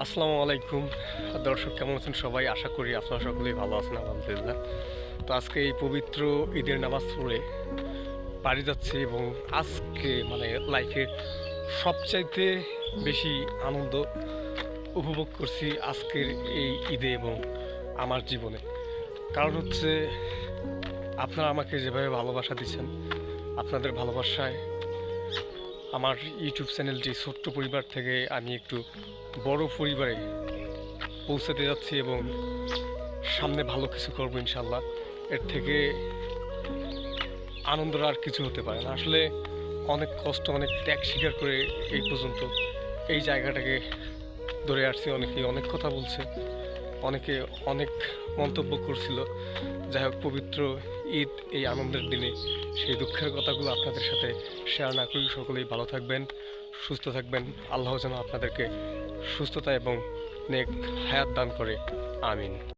আসসালামু আলাইকুম। দর্শক, কেমন আছেন সবাই? আশা করি আপনারা সকলেই ভালো আছেন, আলহামদুলিল্লাহ। তো আজকে এই পবিত্র ঈদের নামাজ পড়ে বাড়ি যাচ্ছি এবং আজকে মানে লাইফের সবচাইতে বেশি আনন্দ উপভোগ করছি আজকের এই ঈদে এবং আমার জীবনে। কারণ হচ্ছে, আপনারা আমাকে যেভাবে ভালোবাসা দিচ্ছেন, আপনাদের ভালোবাসায় আমার ইউটিউব চ্যানেলটি ছোট্ট পরিবার থেকে আমি একটু বড় পরিবারে পৌঁছাতে যাচ্ছি এবং সামনে ভালো কিছু করব ইনশাল্লাহ। এর থেকে আনন্দর আর কিছু হতে পারে না। আসলে অনেক কষ্ট, অনেক ত্যাগ স্বীকার করে এই পর্যন্ত এই জায়গাটাকে ধরে আসছি। অনেকে অনেক কথা বলছে, অনেকে অনেক মন্তব্য করছিল। যাই হোক, পবিত্র ঈদ এই আনন্দের দিনে সেই দুঃখের কথাগুলো আপনাদের সাথে শেয়ার না করি। সকলেই ভালো থাকবেন, সুস্থ থাকবেন। আল্লাহ যেন আপনাদেরকে সুস্থতা এবং নেক হায়াত দান করে। আমিন।